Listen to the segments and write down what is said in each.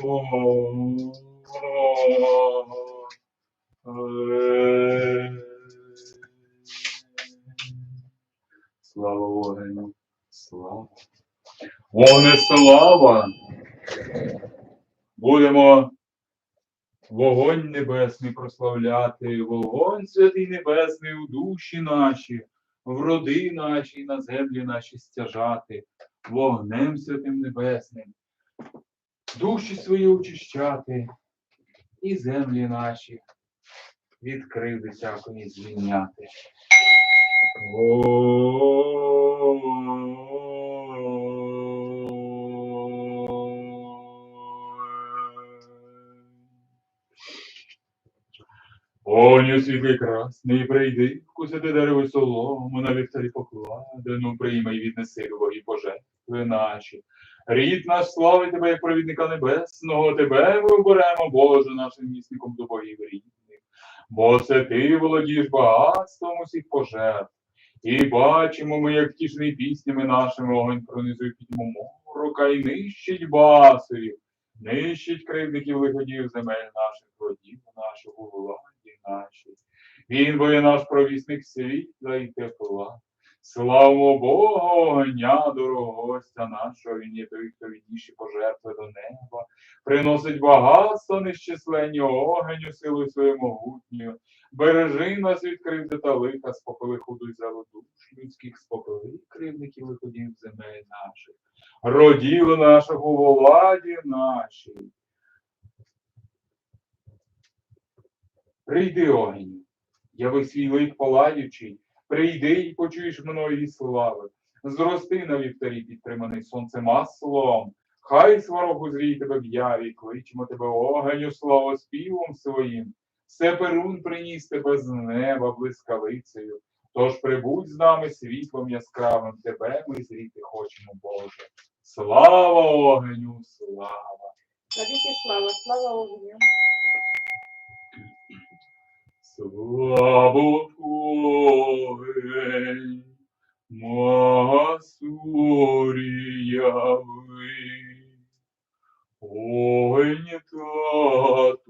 Слава Вогню, слава. Вогне слава. Будемо вогонь небесний прославляти, вогонь святий небесний у душі наші, в роди наші, на землі наші стяжати, вогнем святим небесним, душі свої очищати і землі наші від кривди всякої звільняти. Оню світлий красний, прийди, вкусити дерево солому, на вівтарі покладену, прийми й віднеси любові пожертви наші. Рід наш слави тебе, як провідника небесного, тебе ми оберемо, Боже, нашим місником до богів рідних. Бо це ти володієш багатством усіх пожертв. І бачимо ми, як втішний піснями нашими огонь пронизує пітьму морока і нищить басою, нищить кривдників лиходіїв земель наших, родів наших, у владі нашій. Він бо є наш провісник світла і тепла. Славмо Бога, огня, дорогостя нашого, він є той, хто відніші пожертви до неба, приносить багатство нещисленні огеню силою своєю могутньою. Бережи нас від кривди та лиха, спопили худу й залу душ людських, спопили кривдників виходів земель наших, родів наших у владі нашій. Прийди, огеню, яви свій лик палаючий, прийди і почуєш мною слави. Зрости на вівтарі, підтриманий сонцем маслом. Хай сварогу зрій тебе в яві, кличемо тебе огеню славоспівом своїм. Все перун приніс тебе з неба блискавицею. Тож прибудь з нами світлом яскравим, тебе ми зріти хочемо, Боже. Слава огеню, слава! Навіки слава, слава огню. Слава огень, масуріяви, огень тато,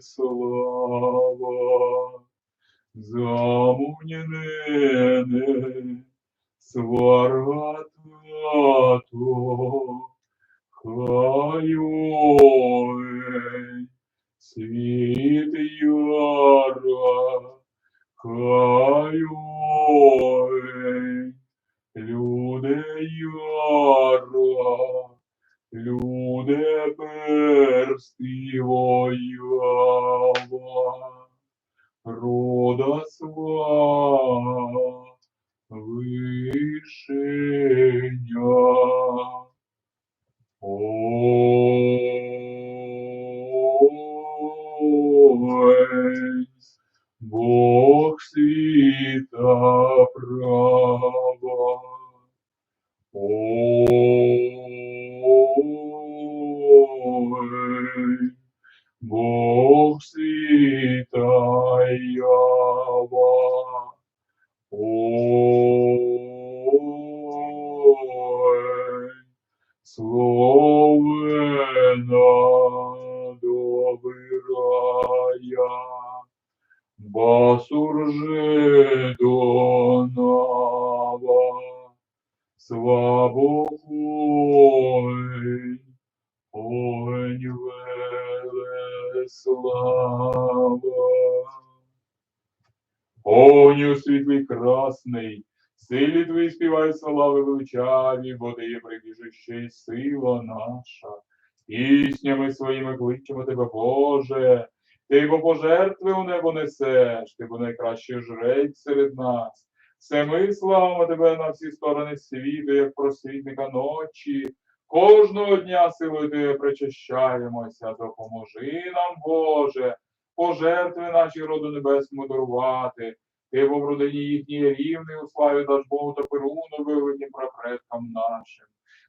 слава, замунене, сварга тато, хай Світ яра, хай ой, люди яра, люди перстивоява, рода сва Бог Огню світлий красний, силі твої співай слави величаві, бо ти є прибіжище й сила наша. Піснями своїми кличемо тебе, Боже. Ти бо пожертви у небо несеш, ти бо найкращий жрець серед нас. Все ми славимо тебе на всі сторони світу, як просвітника ночі. Кожного дня силою Тебе причащаємося, допоможи нам, Боже, пожертви наші роду небесному дарувати. Ти в родині їхній рівний у славі даш Богу та перуну виведні предкам нашим.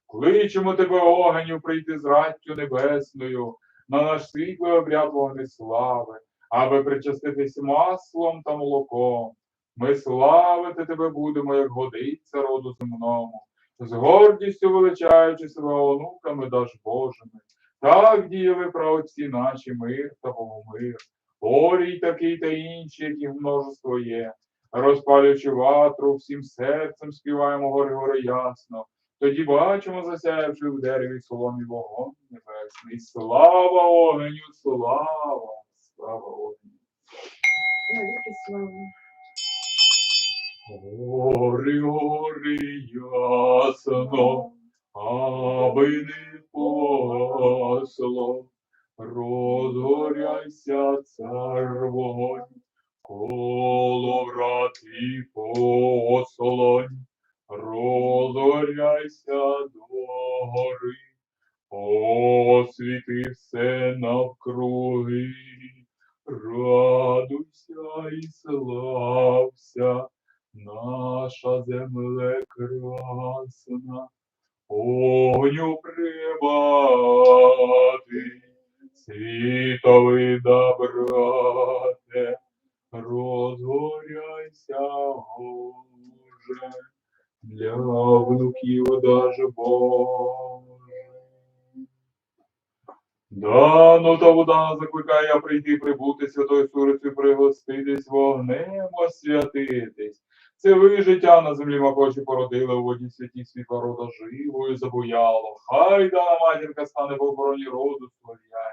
Кличемо тебе, огеню, прийти з раттю небесною, на наш світлий обряд вогнеслави, аби причаститись маслом та молоком. Ми славити тебе будемо, як годиться роду земному, з гордістю величаючи себе онуками даж Божими. Так діяли праотці наші мир та Богомир, Орій такий та інші, яких множество є. Розпалюючи ватру, всім серцем співаємо гори гори ясно. Тоді бачимо, засяявши в дереві соломі вогонь небесний. Слава огню, слава, слава огню. Гори, гори ясно, аби не погасло, розгоряйся цар вогонь, коло врат і посолонь, розгоряйся до гори, освіти все навкруги, радуйся і слався, наша земле красна, огню прибати, світовий добрате, розгоряйся, Боже, для внуків даже Боже. Дану та вода закликає я прийти, прибути святою сурицею, пригоститись, вогнем освятитись. Це ви життя на землі макочі породили, у воді святі світла рода живою забуяло. Хай дана матінка стане в обороні роду слов'янського.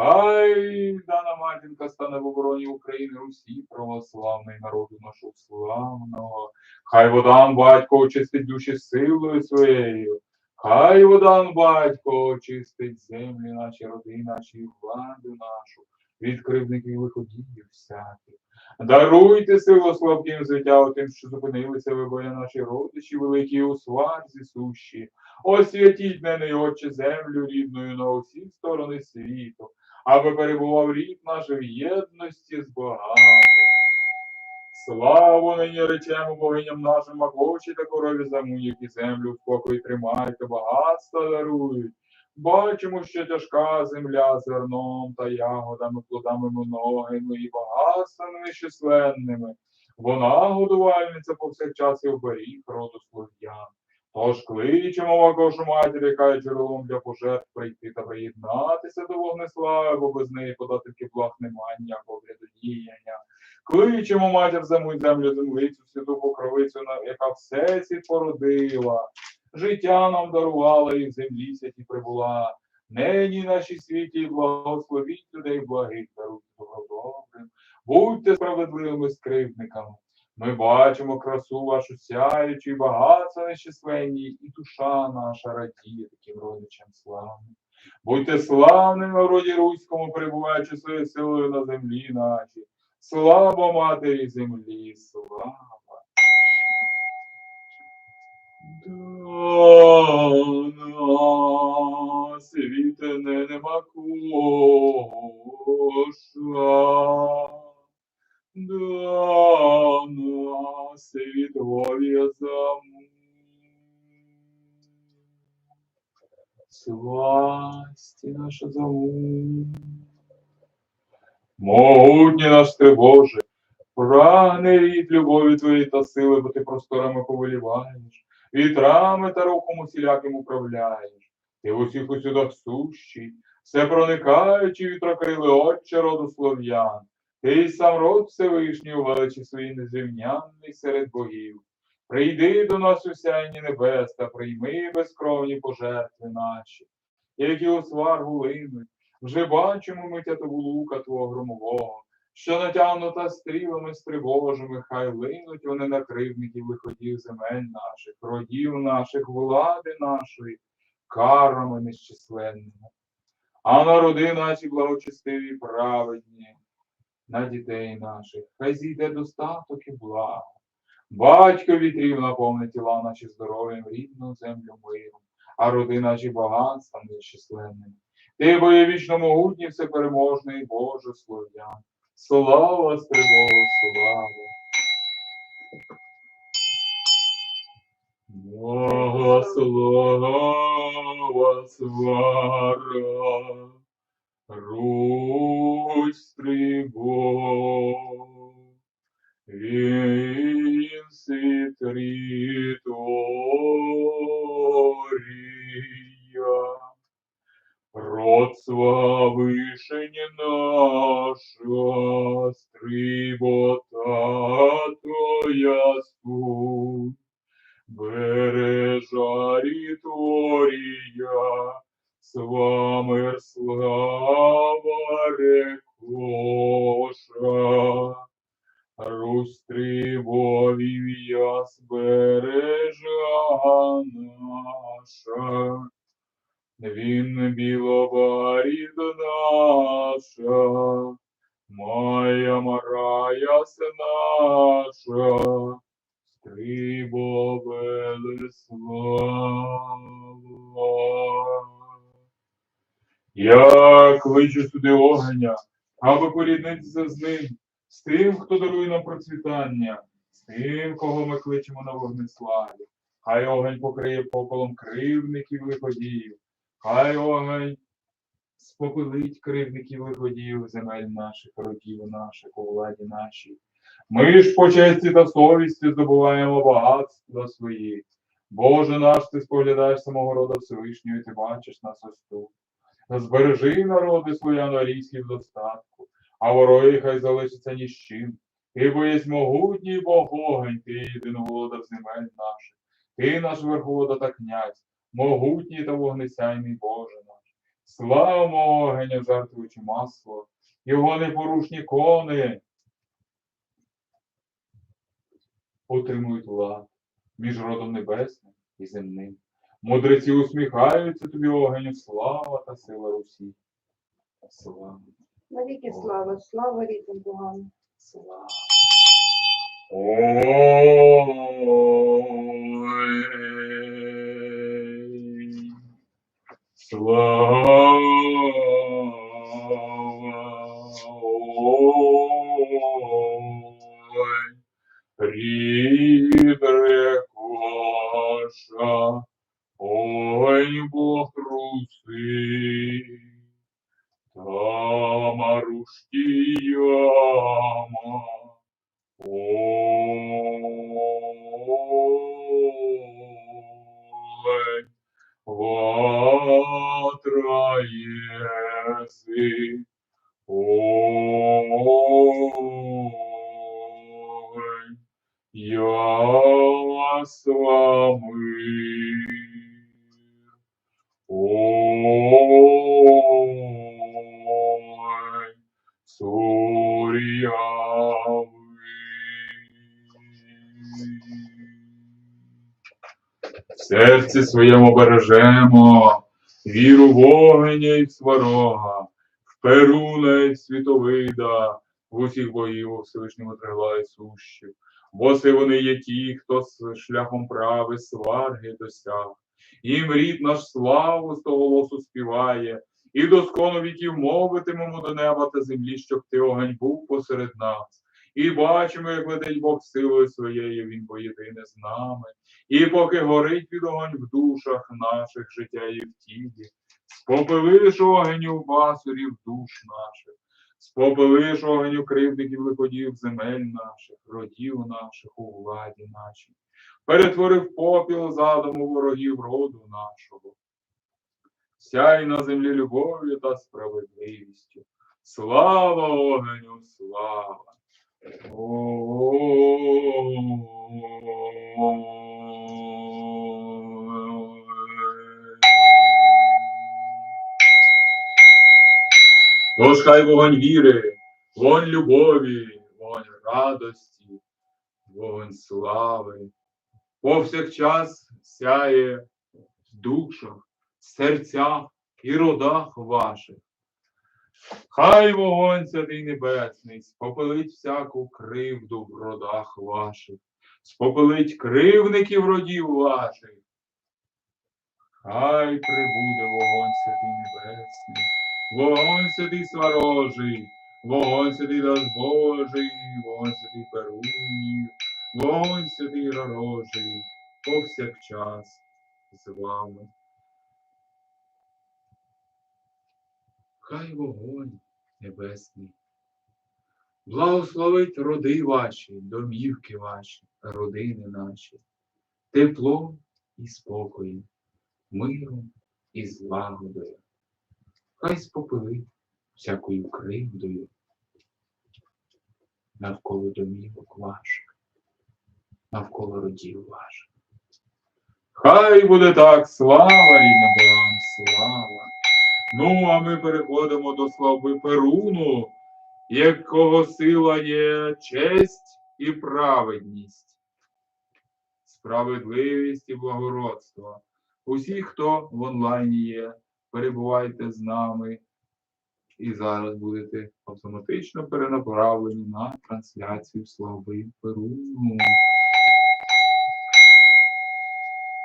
Хай дана матінка стане в обороні України, Русі, православної народу нашого славного. Хай водан батько очистить душі силою своєю. Хай водан батько очистить землі наші, роди наші, владу нашу, від кривдників виходів всяких. Даруйте силу слабким звиття тим, що зупинилися вибої наші родичі, великі у сварзі сущі. Освятіть мене, Отче, землю рідною на усі сторони світу, аби перебував рід наш в єдності з богами. Славу нині речемо богиням нашим Макочі та корові заму, які землю в спокої тримають та багатства дарують. Бачимо, що тяжка земля зерном та ягодами, плодами многими і багатствами нещисленними. Вона годувальниця повсякчас і оберіг роду слов'ян. Тож кличемо Макошу матір, яка є джерелом для пожертв прийти та приєднатися до вогнеслави, бо без неї податки благ немає ніякого врядодіяння. Кличемо матір й землю землицю, святу покровицю, яка все світ породила. Життя нам дарувала і в землі святі прибула. Нині наші світі благословіть людей благих, даруйте добродобрим. Будьте справедливими скривдниками. Ми бачимо красу вашу сяючу і багатство нещисленні, і душа наша радіє таким родичам славним. Будьте славними в роді руському, перебуваючи своєю силою на землі нашій. Слава матері землі, слава. Дана світне нема коша. Дана світові заму. Сласті наша заму. Могутній наш ти Боже, прагне рід любові твоєї та сили, бо ти просторами повеліваєш, вітрами та рухом усіляким управляєш. Ти в усіх усюдах сущий, все проникаючи вітрокрили отче роду слов'ян. Ти сам род Всевишній у величі своїй незрівнянний серед богів. Прийди до нас у сяйні небес та прийми безкровні пожертви наші, які у сваргу линуть. Вже бачимо ми тятову лука твого громового, що натягнута стрілами стривожими, хай линуть вони на кривників виходів земель наших, родів наших, влади нашої, карами нещисленними. А народи наші благочестиві, праведні, на дітей наших, хай зійде достаток і благо. Батько вітрів наповни тіла наші здоров'ям, рідну землю миром. а роди наші багатства нещисленними. Ти бо є вічно могутній, всепереможний Боже Слов'ян. Слава Стрибогу, слава! Благослова свара, Русь стрибог, він ситріторія, род славишень Велеслава. Я кличу сюди огня, аби поріднитися з ним, з тим, хто дарує нам процвітання, з тим, кого ми кличемо на вогнеславі. Хай огонь покриє попелом кривників лиходіїв, хай огонь спопилить кривників лиходіїв земель наших, родів наших, у владі нашій. Ми ж по честі та совісті здобуваємо багатства свої. Боже наш, ти споглядаєш самого рода Всевишнього, і ти бачиш нас ось тут. Збережи народи славяно-арійські в достатку, а вороги хай залишаться ні з чим. Ти бо єсть могутній Бог огонь, ти єдиноволодар земель наших. Ти наш верховода та князь, могутній та вогнесяйний Боже наш. Славимо огеня, жертвуючи масло, його непорушні кони. Утримують лад між родом небесним і земним. Мудреці усміхаються тобі огеню, слава та сила Русі. Слава, Навіки слава, слава рідним богам. слава. Ой, слава, ой, рідре ой, Бог руси, я с вами. Ой, В серці своєму бережемо віру вогня і сварога, в Перуна і світовида, в усіх богів у Всевишньому тригла і сущих. Бо це вони є ті, хто з шляхом прави сварги досяг. Їм рід наш славу з того голосу співає, і доскону віків мовитимемо до неба та землі, щоб ти огонь був посеред нас. І бачимо, як летить Бог силою своєю, він поєдине з нами. І поки горить під огонь в душах наших життя і в тілі, спопилиш огонь у басурів душ наших, спопилиш огонь у кривдиків лиходів земель наших, родів наших у владі нашій, перетворив попіл задуму ворогів роду нашого. Сяй на землі любов'ю та справедливістю. Слава огню, слава! Тож вогонь віри, вогонь любові, вогонь радості, вогонь слави, повсякчас сяє в душах, серцях і родах ваших. Хай вогонь святий небесний спопилить всяку кривду в родах ваших, спопилить кривників родів ваших. Хай прибуде вогонь святий небесний, вогонь святий сварожий, вогонь святий даж Божий, вогонь святий перунів, вогонь святий ророжий, повсякчас з вами. Хай вогонь небесний благословить роди ваші, домівки ваші, родини наші, теплом і спокоєм, миром і злагодою. Хай спопилить всякою кривдою навколо домівок ваших, навколо родів ваших. Хай буде так, слава рідним богам, слава. Ну, а ми переходимо до слави Перуну, якого сила є честь і праведність, справедливість і благородство. Усі, хто в онлайні є, перебувайте з нами і зараз будете автоматично перенаправлені на трансляцію слави Перуну.